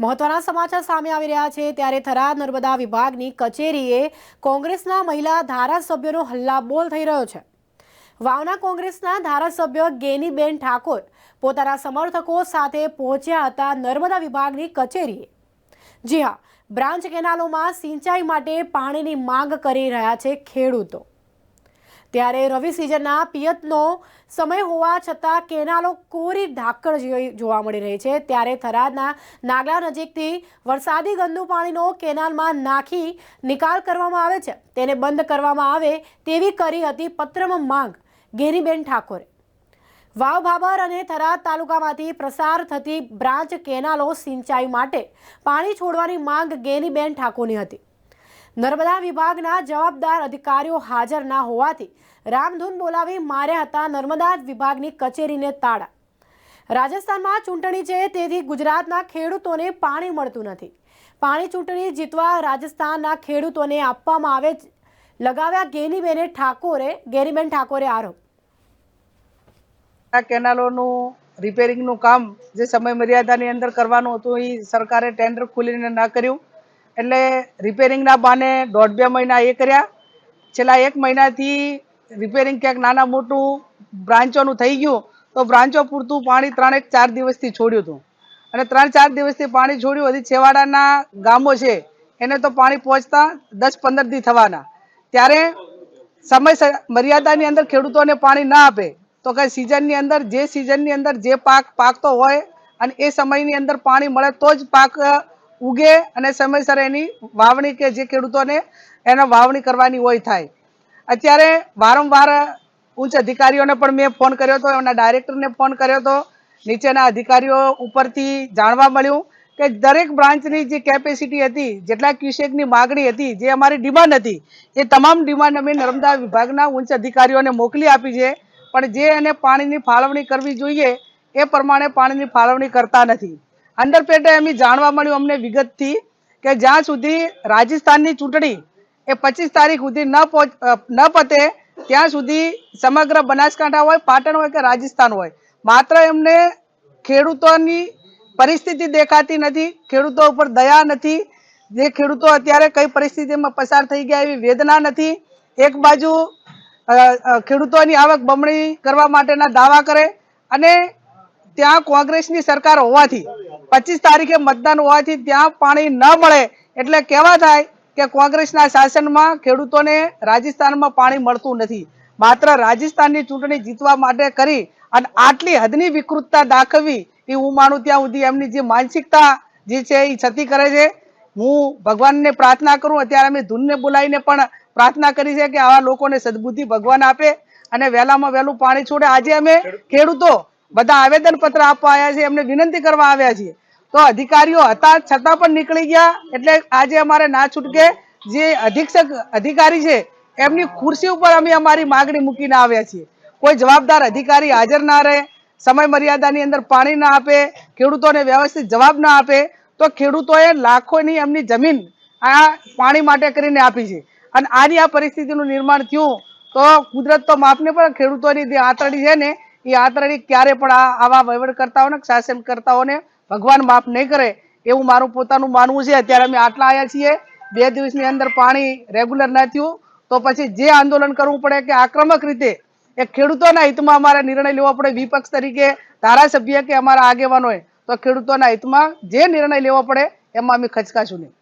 મહત્વના સમાચાર સામે આવી રહ્યા છે. ત્યારે થરાદ નર્મદા વિભાગની કચેરીએ કોંગ્રેસના મહિલા ધારાસભ્યોનો હલ્લાબોલ થઈ રહ્યો છે. વાવના કોંગ્રેસના ધારાસભ્ય ગેનીબેન ઠાકોર પોતાના સમર્થકો સાથે પહોંચ્યા હતા નર્મદા વિભાગની કચેરીએ. જી હા, બ્રાન્ચ કેનાલોમાં સિંચાઈ માટે પાણીની માંગ કરી રહ્યા છે ખેડૂતો. ત્યારે રવિ સિઝનના પિયતનો સમય હોવા છતાં કેનાલો કોરી ઢાંકણ જેવી જોવા મળી રહી છે. ત્યારે થરાદના નાગલા નજીકથી વરસાદી ગંદુ પાણીનો કેનાલમાં નાખી નિકાલ કરવામાં આવે છે. તેને બંધ કરવામાં આવે તેવી કરી હતી પત્રમાં માંગ ગેરીબેન ઠાકોરે. વાવ ભાબર અને થરાદ તાલુકામાંથી પ્રસાર થતી બ્રાન્ચ કેનાલો સિંચાઈ માટે પાણી છોડવાની માંગ ગેનીબેન ઠાકોરની હતી. નર્મદા વિભાગના જવાબદાર અધિકારીઓ હાજર ના હોવાથી રામધૂન બોલાવી માર્યા હતા નર્મદા વિભાગની કચેરીને તાળા. રાજસ્થાનમાં ચૂંટણી છે તેથી ગુજરાતના ખેડૂતોને પાણી મળતું નથી. પાણી ચૂંટણી જીતવા રાજસ્થાનના ખેડૂતોને આપવામાં આવે લગાવ્યા ગેનીબેને ઠાકોરે ગેરીબેન ઠાકોરે આરોપ. આ કેનાલોનું રિપેરિંગનું કામ જે સમય મર્યાદાની અંદર કરવાનું હતું એ સરકારે ટેન્ડર ખોલીને ના કર્યું. એટલે રિપેરિંગના બાને દોઢ બે મહિના એ કર્યા. છેલ્લા એક મહિનાથી રિપેરિંગ ક્યાંક નાના મોટું બ્રાન્ચોનું થઈ ગયું તો બ્રાન્ચો પૂરતું પાણી ત્રણેક ચાર દિવસથી છોડ્યું હતું. અને ત્રણ ચાર દિવસથી પાણી છોડ્યું, હજી છેવાડાના ગામો છે, એને તો પાણી પહોંચતા દસ પંદર દી થવાના. ત્યારે સમય મર્યાદાની અંદર ખેડૂતોને પાણી ના આપે, તો કઈ સિઝનની અંદર, જે સિઝનની અંદર જે પાક પાકતો હોય અને એ સમયની અંદર પાણી મળે તો જ પાક ઉગે અને સમયસર એની વાવણી કે જે ખેડૂતોને એનો વાવણી કરવાની હોય થાય. અત્યારે વારંવાર ઉચ્ચ અધિકારીઓને પણ મેં ફોન કર્યો હતો, એમના ડાયરેક્ટરને ફોન કર્યો હતો. નીચેના અધિકારીઓ ઉપરથી જાણવા મળ્યું કે દરેક બ્રાન્ચની જે કેપેસિટી હતી, જેટલા ક્યુસેકની માગણી હતી, જે અમારી ડિમાન્ડ હતી, એ તમામ ડિમાન્ડ અમે નર્મદા વિભાગના ઉચ્ચ અધિકારીઓને મોકલી આપી છે. પણ જે એને પાણીની ફાળવણી કરવી જોઈએ, એ પ્રમાણે પાણીની ફાળવણી કરતા નથી. અંડરપેટે એમ જાણવા મળ્યું અમને વિગતથી કે જ્યાં સુધી રાજસ્થાનની ચૂંટણી એ પચીસ તારીખ સુધી ન પહોંચ ન પતે, ત્યાં સુધી સમગ્ર બનાસકાંઠા હોય, પાટણ હોય કે રાજસ્થાન હોય. માત્ર એમને ખેડૂતોની પરિસ્થિતિ દેખાતી નથી, ખેડૂતો ઉપર દયા નથી, જે ખેડૂતો અત્યારે કઈ પરિસ્થિતિમાં પસાર થઈ ગયા એવી વેદના નથી. એક બાજુ ખેડૂતોની આવક બમણી કરવા માટેના દાવા કરે અને ત્યાં કોંગ્રેસની સરકાર હોવાથી પચીસ તારીખે મતદાન હોવાથી ત્યાં પાણી ન મળે. એટલે કેવા થાય કે કોંગ્રેસના શાસનમાં ખેડૂતોને રાજસ્થાનમાં પાણી મળતું નથી. માત્ર રાજસ્થાનની ચૂંટણી જીતવા માટે કરી અને આટલી હદની વિકૃતતા દાખવી એ હું માનું ત્યાં સુધી એમની જે માનસિકતા જે છે એ છતી કરે છે. હું ભગવાનને પ્રાર્થના કરું અત્યારે અમે ધૂનને બોલાવીને પણ પ્રાર્થના કરી છે કે આવા લોકોને સદબુદ્ધિ ભગવાન આપે અને વહેલામાં વહેલું પાણી છોડે. આજે અમે ખેડૂતો બધા આવેદન પત્ર આપવા આવ્યા છે, એમને વિનંતી કરવા આવ્યા છીએ. તો અધિકારીઓ હતા, છતાં પણ નીકળી ગયા, એટલે આજે અમારે ના છૂટકે જે અધિક્ષક, અધિકારી છે, એમની ખુરશી ઉપર અમે અમારી માગણી મૂકીને આવ્યા છીએ. કોઈ જવાબદાર અધિકારી હાજર ના રહે, સમય મર્યાદાની અંદર પાણી ના આપે, ખેડૂતોને વ્યવસ્થિત જવાબ ના આપે, તો ખેડૂતોએ લાખોની એમની જમીન આ પાણી માટે કરીને આપી છે. અને આની આ પરિસ્થિતિનું નિર્માણ થયું, તો કુદરત તો માપને પણ ખેડૂતોની જે આંતરડી છે ને એ આંતરડી ક્યારે પણ આ આવા વહીવટકર્તાઓને, શાસનકર્તાઓને ભગવાન માફ નહીં કરે, એવું મારું પોતાનું માનવું છે. અત્યારે અમે આટલા આવ્યા છીએ. બે દિવસની અંદર પાણી રેગ્યુલર ના થયું. તો પછી જે આંદોલન કરવું પડે કે આક્રમક રીતે, એ ખેડૂતોના હિતમાં અમારે નિર્ણય લેવો પડે. વિપક્ષ તરીકે ધારાસભ્ય કે અમારા આગેવાનોએ, તો ખેડૂતોના હિતમાં જે નિર્ણય લેવો પડે, એમાં અમે ખચકાશું નહીં.